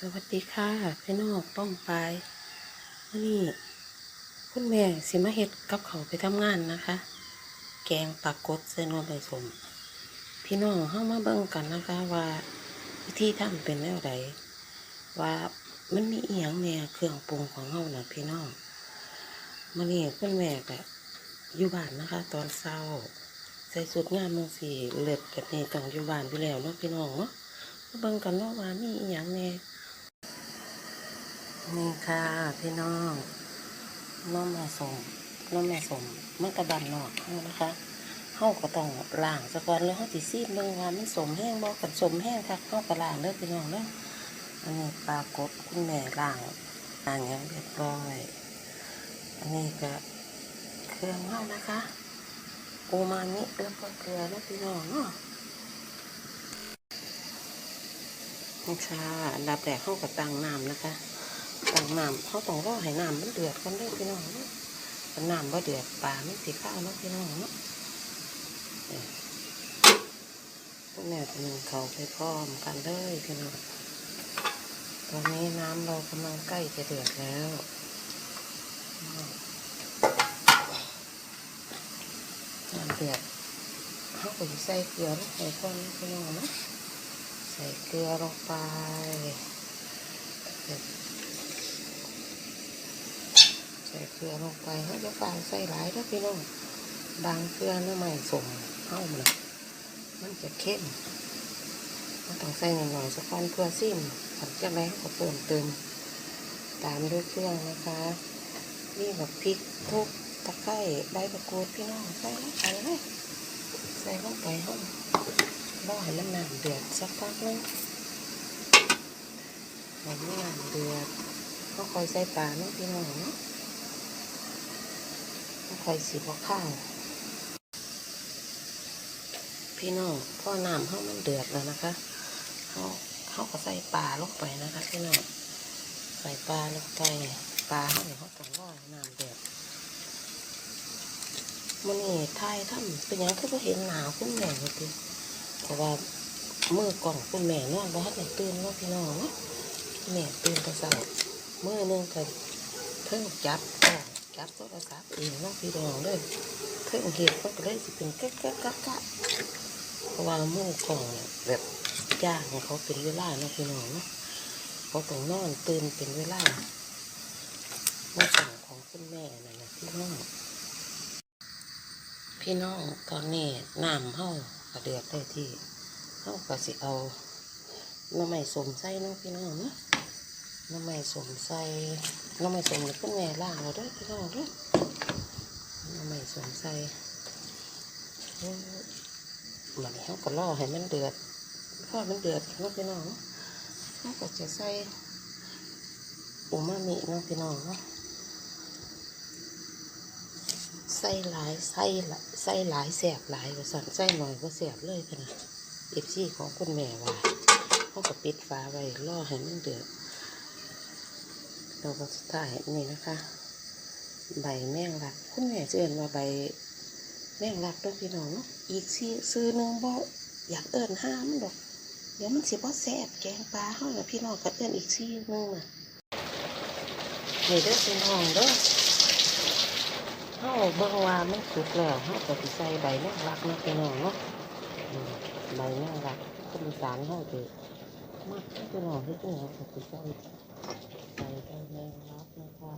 สวัสดีค่ะพี่น้องป้องปายวันนี้คุณแม่สิมาเฮ็ดกับเขาไปทำงานนะคะ แกงปลากดใส่นมใบสม พี่น้องเข้ามาเบิ่งกันนะคะว่าวิธีทำเป็นแนวใดว่ามันมีอีหยังแน่เครื่องปรุงของเฮาน่ะพี่น้องมื้อนี้คุณแม่ก็อยู่บ้านนะคะ ตอนเช้าใส่สุดงามมังสีเลือดแบบนี้ต้องอยู่บ้านอยู่แล้วเนาะพี่น้องเนาะเบิ่งกันเนาะว่ามีอีหยังแน่ นี่ค่ะพี่น้องน้องแม่สมน้องแม่สมมันกระดันนอกเฮานะคะเฮาก็ต้องล้างซะก่อนแล้วเฮาสิซีดเบิ่งว่ามันสมแห้งบ่กันสมแห้งคักเฮาก็ล้างเด้อพี่น้องเด้ออันนี้ปลากดคุณแม่ล้างล้างอย่างเรียบร้อยอันนี้ก็เครื่องเฮานะคะอูมามิแล้วก็เกลือแล้วพี่น้องเนาะนี่ค่ะอันดับแรกเฮาก็ตั้งน้ำนะคะ ตั้งน้ำเขาต้องรอให้น้ำมันเดือดกันได้พี่น้องเนาะถ้าน้ำบ่เดือดปลาไม่สิข้าวเนาะพี่น้องเนาะพวกแม่จะนึ่งเขาไปพร้อมกันเลยพี่น้องตอนนี้น้ำเรากำลังใกล้จะเดือดแล้วน้ำเดือดเขาก็จะใส่เกลือลงไปก่อนพี่น้องนะใส่เกลือลงไป ใส่ เกลือลงไปให้จะฟางใส่หลายถ้าพี่น้องบางเกลือเนื้อใหม่สมเข้ามันน่ะมันจะเข้มมันต้องใส่หน่อยๆสักก้อนเพื่อซิมผัดจะแรงก็เพิ่มเติมตามด้วยเครื่องนะคะนี่แบบพริกทุกตะไคร้ใบมะกรูดพี่น้องใส่ลงไปเลยใส่ลงไปห้องรอให้มันน้ำเดือดสักพักนึงให้มันน้ำเดือดก็คอยใส่ปลาเนาะพี่น้องเนาะ ไฟสีบข้าวพี่น้องพ่อน้ำเขามันเดือดแล้วนะคะเขาเขาก็ใส่ปลาลงไปนะคะพี่น้องใส่ปลาลงไปปลาเขาเนี่ยเขาต้องรอน้ำเดือดมันนี่ไทยทำเป็นหยังคือเห็นหนาวคุณแม่เลยทีแต่ว่ามือกล่องคุณแม่นอนบ่ทันได้ตื่นเนาพี่น้องนะแม่ตื่นแต่เช้ามือหนึงก็เพิ่งจับกล้อง จับโทรศัพท์เองเนาะพี่น้องเลยเครื่องเห็ดก็เลยสิเป็นแก๊กแก๊กกักกักเพราะว่ามือกล่องเนี่ยแบบจ้างเขาเป็นเวลาเนาะพี่น้องเนาะเขาต้องนอนตื่นเป็นเวลามือกล่งของคุณแม่นั่นนะพี่น้องพี่น้องตอนนี้น้ำเฮากระเดือดได้ที่เฮาก็สิเอาน้ำไม้สมใส่เนาะพี่น้องเนาะ น้ำไม่สมใส่น้ำไม่สมนี่คุณแม่ล่างเราด้วยพี่น้องด้วยน้ำไม่สมใส่เอ้ยมันนี้เขาก็ล่อให้มันเดือดพอมันเดือดเนาะพี่น้องเนาะเขาก็จะใส่อูมามิเนาะพี่น้องเนาะใส่หลายใส่หลายใส่หลายแสบหลายก็สั่นใส่หน่อยก็แสบเลยค่ะนะเอฟซีของคุณแม่ว่าเขาก็ปิดฝาไว้ล่อให้มันเดือด เราก็สุดท้ายนี่นะคะ ใบแมงลักคุณแม่จะเอินว่าใบแมงลักเด้วยพี่น้องเนาะอีกซีซื้อหนึ่งบ่อยากเอินห้ามันดอก เดี๋ยวมันสิบ่แซ่บแกงปลาเฮาน่ะพี่น้องก็เอินอีกซีหนึงน่ะนี่เด้อพี่น้องเด้อเฮาเบิ่งว่ามันสุกแล้วเฮาก็สิใส่ใบแมงลักเนาะพี่น้องเนาะใบแมงลักคนอีสานเฮาสิมักพี่น้องที่นี่ก็สิใส่ ใส่ใบแมงลักนะคะ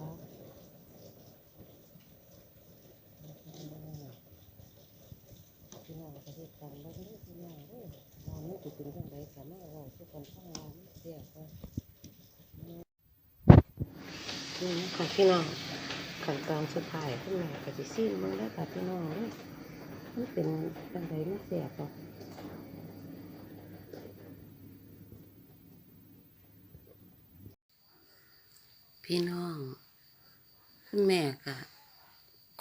พี่น้องประเทศกันแล้วนี่พี่น้องเอ้ยเราไม่ถูกเป็นจังไดสามารถเราทุกคนฟังเราไม่เสียก็นี่นะคะพี่น้องขั้นตอนสุดท้ายคุณแม่ก็จะซีมมึงแล้วค่ะพี่น้องเอ้ยมันเป็นจังไดไม่เสียหรอก พี่น้องคุณแม่ก็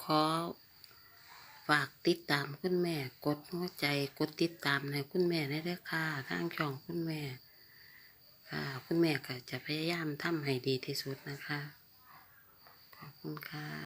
ขอฝากติดตามคุณแม่ กดหัวใจกดติดตามในคุณแม่ได้ด้วยค่ะทางช่องคุณแม่ค่ะ คุณแม่ก็จะพยายามทำให้ดีที่สุดนะคะ ขอบคุณค่ะ